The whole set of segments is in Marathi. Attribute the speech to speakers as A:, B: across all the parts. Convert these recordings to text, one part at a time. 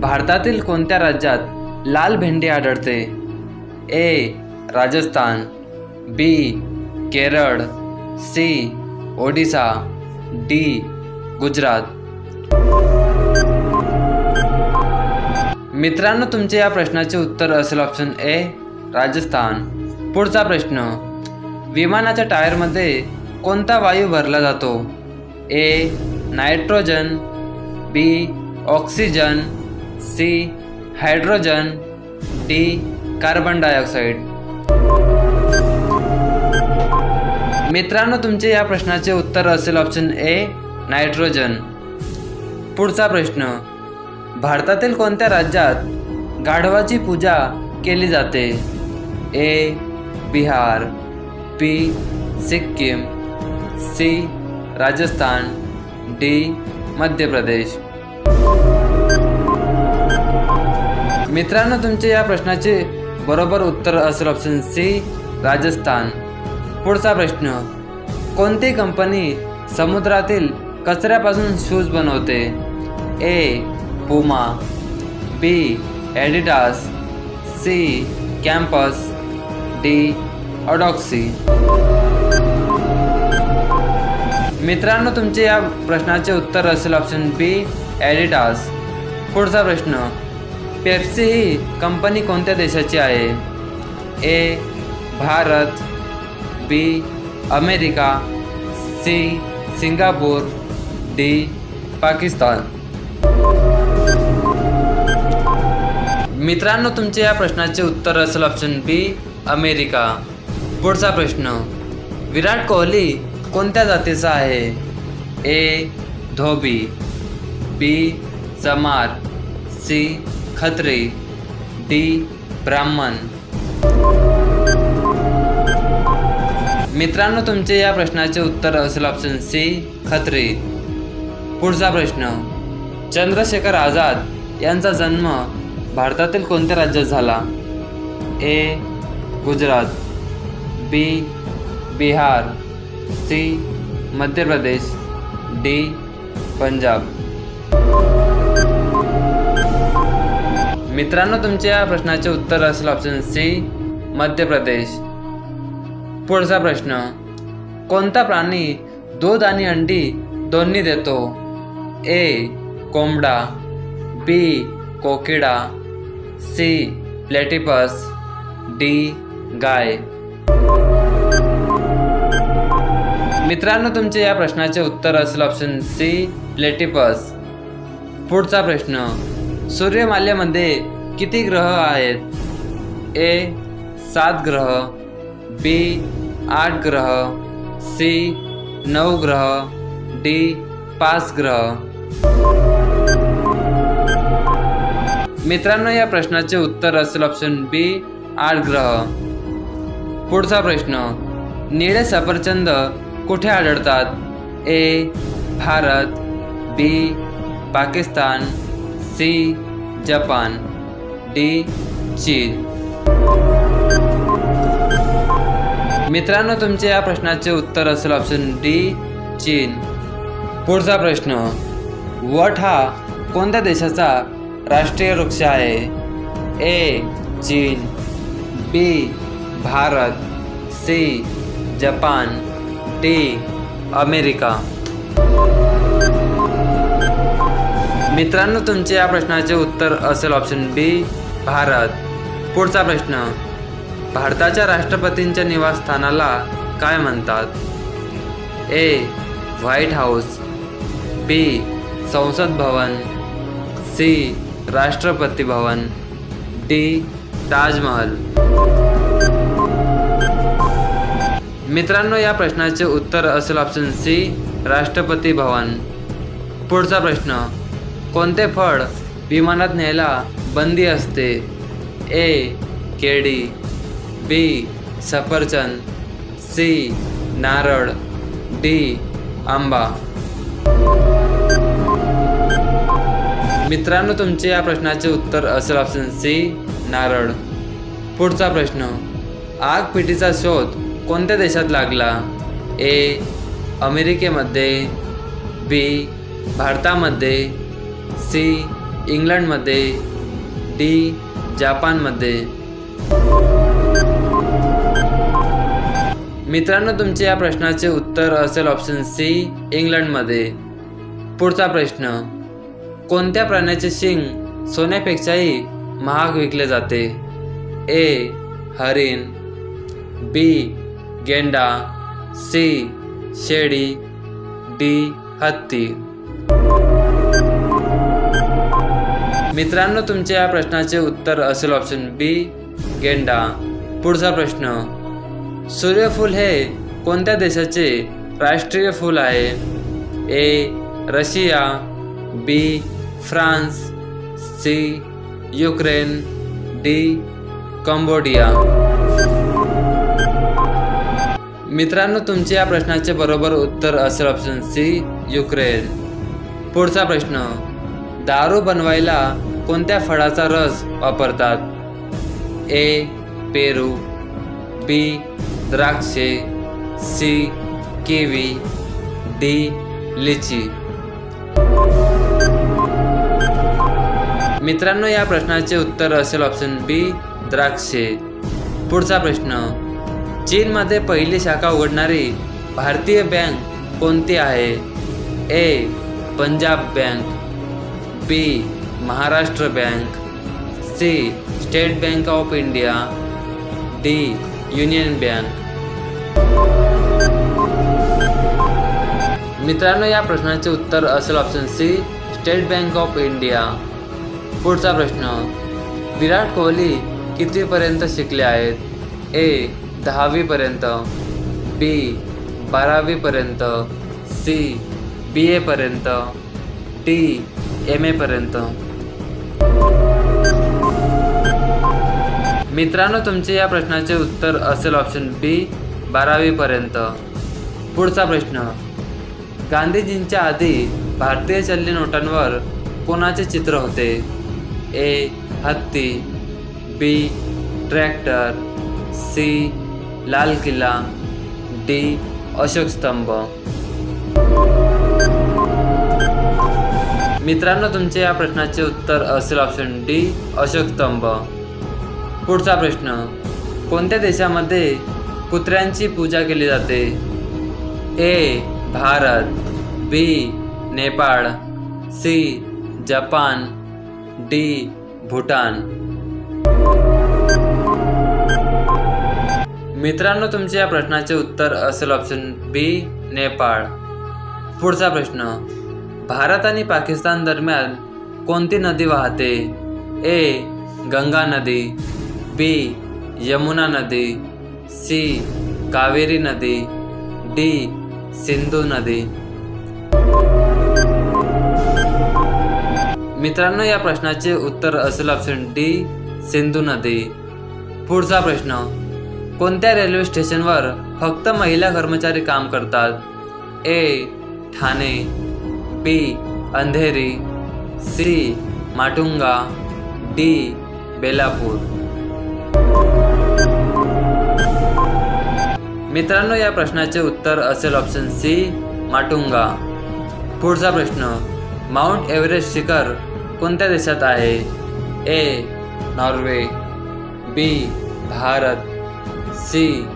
A: भारतातील कोणत्या राज्यात लाल भेंडी आढळते? A Rajasthan B Kerala C Odisha D Gujarat. मित्रांनो तुमचे या प्रश्नाचे उत्तर असेल ऑप्शन ए राजस्थान. पुढचा प्रश्न विमानाच्या टायरमध्ये कोणता वायू भरला जातो? A nitrogen B oxygen C hydrogen D carbon dioxide मित्रांनो तुमचे या प्रश्नाचे उत्तर असेल ऑप्शन ए नायट्रोजन पुढचा प्रश्न भारतातील कोणत्या राज्यात गाढवाची पूजा केली जाते? A Bihar B Sikkim C Rajasthan D Madhya Pradesh. मित्रांनो तुमचे या प्रश्नाचे बरोबर उत्तर असेल ऑप्शन सी राजस्थान. पुढचा प्रश्न कोणती कंपनी समुद्रातील कचऱ्यापासून शूज बनवते? A Puma. B Adidas C Campus. D ऑडॉक्सी मित्रांनो तुमचे या प्रश्नाचे उत्तर असेल ऑप्शन बी ॲडिडास पुढचा प्रश्न पेप्सी ही कंपनी कोणत्या देशाची आहे? A Bharat B America C Singapore D Pakistan. मित्रांनो तुमचे या प्रश्नाचे उत्तर असेल ऑप्शन बी अमेरिका. पुढचा प्रश्न विराट कोहली कोणत्या जातीचा आहे? ए धोबी बी चमार सी खत्री डी ब्राह्मण. मित्रांनो तुमचे या प्रश्नाचे उत्तर असेल ऑप्शन सी खत्री. पुढचा प्रश्न चंद्रशेखर आझाद यांचा जन्म भारतातील कोणत्या राज्यात झाला? A Gujarat. B Bihar. C Madhya Pradesh. D Punjab. मित्रांनो तुमच्या या प्रश्नाचे उत्तर असेल ऑप्शन सी मध्य प्रदेश. पुढचा प्रश्न कोणता प्राणी दूध आणि अंडी दोन्ही देतो? ए कोंबडा. बी कोकिडा सी प्लेटिपस. डी गाय. मित्रांनो तुमचे या प्रश्नाचे उत्तर असेल ऑप्शन सी प्लेटिपस. पुढचा प्रश्न सूर्यमाल्यामध्ये किती ग्रह आहेत? ए सात ग्रह बी आठ ग्रह सी नऊ ग्रह डी पाच ग्रह. मित्रांनो या प्रश्नाचे उत्तर असेल ऑप्शन बी आठ ग्रह. पुढचा प्रश्न निळे सफरचंद कुठे आढळतात? A Bharat B Pakistan C Japan D चीन मित्रांनो तुमचे या प्रश्नाचे उत्तर असेल ऑप्शन डी चीन. पुढचा प्रश्न वट हा कोणत्या देशाचा राष्ट्रीय वृक्ष आहे? ए चीन. B Bharat. C Japan. D America. मित्रांनो तुमचे या प्रश्नाचे उत्तर असेल ऑप्शन बी भारत. पुढचा प्रश्न भारताच्या राष्ट्रपतींच्या निवासस्थानाला काय म्हणतात? ए व्हाईट हाऊस. बी संसद भवन. सी राष्ट्रपती भवन. डी ताजमहल. मित्रांनो या प्रश्नाचे उत्तर असेल ऑप्शन सी राष्ट्रपती भवन. पुढचा प्रश्न कोणते फळ विमानात न्यायला बंदी असते? ए केळी बी सफरचंद सी नारळ डी आंबा. मित्रांनो तुमचे या प्रश्नाचे उत्तर असेल ऑप्शन सी नारळ. पुढचा प्रश्न आग पेटीचा शोध कोणत्या देशात लागला? ए अमेरिकेमध्ये बी भारतामध्ये सी इंग्लंडमध्ये डी जापानमध्ये. मित्रांनो तुमचे या प्रश्नाचे उत्तर असेल ऑप्शन सी इंग्लंडमध्ये. पुढचा प्रश्न कोणत्या प्राण्याचे शिंग सोन्यापेक्षाही महाग विकले जाते? ए हरिण. बी गेंडा. सी शेळी. डी हत्ती. मित्रांनो तुमच्या या प्रश्नाचे उत्तर असेल ऑप्शन बी गेंडा. पुढचा प्रश्न सूर्यफूल हे कोणत्या देशाचे राष्ट्रीय फूल आहे? A Russia. B France. C Ukraine. D Cambodia. मित्रांनो तुमचे या प्रश्नाचे बरोबर उत्तर असेल ऑप्शन सी युक्रेन. पुढचा प्रश्न दारू बनवायला कोणत्या फळाचा रस वापरतात? ए पेरू बी द्राक्षे सी केवी डी लिची. मित्रांनो या प्रश्नाचे उत्तर असेल ऑप्शन बी द्राक्षे. पुढचा प्रश्न चीनमध्ये पहिली शाखा उघडणारी भारतीय बँक कोणती आहे? A Punjab bank B Maharashtra bank C State Bank of India D Union Bank. मित्रांनो या प्रश्नाचे उत्तर असेल option C State Bank of India. पुढचा प्रश्न विराट कोहली कितीपर्यंत शिकले आहेत? ए दहावीपर्यंत. बी बारावीपर्यंत. सी बी एपर्यंत टी एम एपर्यंत मित्रांनो तुमचे या प्रश्नाचे उत्तर असेल ऑप्शन बी बारावीपर्यंत. पुढचा प्रश्न. गांधीजींच्या आधी भारतीय चलनी नोटांवर कोणाचे चित्र होते? ए हत्ती बी ट्रॅक्टर सी लाल किल्ला डी अशोक स्तंभ. मित्रांनो तुमचे या प्रश्नाचे उत्तर असेल ऑप्शन डी अशोक स्तंभ. पुढचा प्रश्न. कोणत्या देशामध्ये कुत्र्यांची पूजा केली जाते? A Bharat B Nepal C Japan D Bhutan. मित्रांनो तुमच्या या प्रश्नाचे उत्तर असेल ऑप्शन बी नेपाळ. पुढचा प्रश्न. भारत आणि पाकिस्तान दरम्यान कोणती नदी वाहते? ए गंगा नदी बी यमुना नदी सी कावेरी नदी डी सिंधू नदी. मित्रांनो या प्रश्नाचे उत्तर असेल ऑप्शन डी सिंधू नदी. पुढचा प्रश्न कोणत्या रेल्वे स्टेशनवर फक्त महिला कर्मचारी काम करतात? A Thane. B Andheri. C Matunga. D Belapur. मित्रांनो या प्रश्नाचे उत्तर असेल ऑप्शन सी माटुंगा. पुढचा प्रश्न माउंट एव्हरेस्ट शिखर कोणत्या देशात आहे? A Norway. B Bharat. C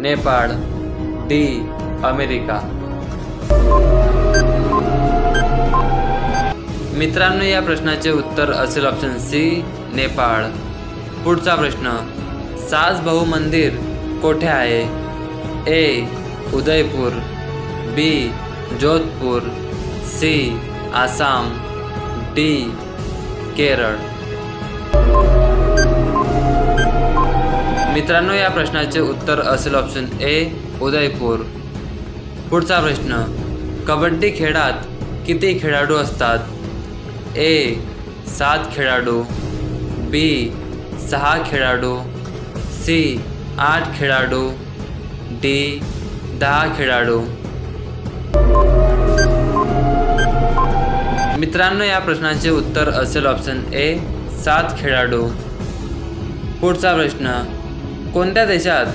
A: Nepal. D America. मित्रांनो या प्रश्नाचे उत्तर असेल ऑप्शन सी नेपाळ. पुढचा प्रश्न सास भाऊ मंदिर कोठे आहे? A Udaipur B Jodhpur C Assam D Kerala. मित्रांनो या प्रश्नाचे उत्तर असेल ऑप्शन ए उदयपूर. पुढचा प्रश्न कबड्डी खेळात किती खेळाडू असतात? ए सात खेळाडू बी सहा खेळाडू सी आठ खेळाडू डी दहा खेळाडू. मित्रांनो या प्रश्नाचे उत्तर असेल ऑप्शन ए सात खेळाडू. पुढचा प्रश्न कोणत्या देशात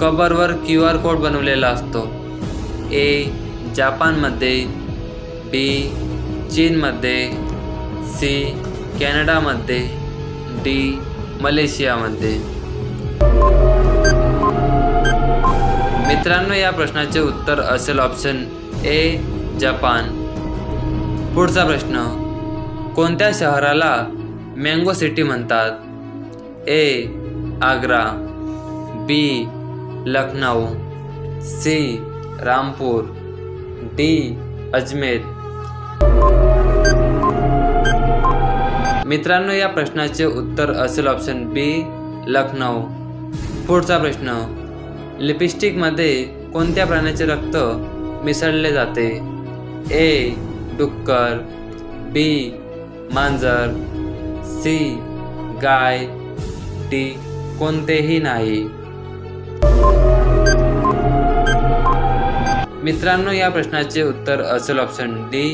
A: कबरवर क्यू आर कोड बनवलेला असतो? ए जापानमध्ये बी चीनमध्ये सी कॅनडामध्ये डी मलेशियामध्ये. मित्रांनो या प्रश्नाचे उत्तर असेल ऑप्शन ए जपान. पुढचा प्रश्न कोणत्या शहराला मँगो सिटी म्हणतात? A Agra. B Lucknow C Rampur. D Ajmer. मित्रांनो या प्रश्नाचे उत्तर असेल ऑप्शन बी लखनौ पुढचा प्रश्न लिपस्टिकमध्ये कोणत्या प्राण्याचे रक्त मिसळले जाते? ए डुक्कर बी मांजर सी गाय डी कोणतेही नाही. मित्रांनो या प्रश्नाचे उत्तर असेल ऑप्शन डी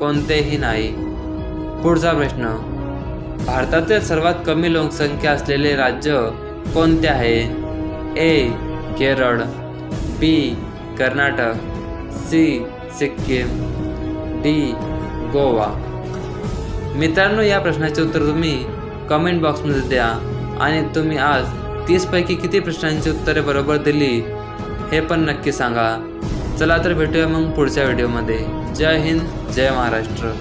A: कोणतेही नाही. पुढचा प्रश्न भारतातील सर्वात कमी लोकसंख्या असलेले राज्य कोणते आहे? A Kerala B Karnataka C Sikkim D Goa. मित्रांनो या प्रश्नाचे उत्तर तुम्ही कमेंट बॉक्समध्ये द्या आणि तुम्ही आज तीसपैकी किती प्रश्नांची उत्तरे बरोबर दिली हे पण नक्की सांगा. चला तर भेटूया मग पुढच्या व्हिडिओमध्ये जय हिंद जय महाराष्ट्र.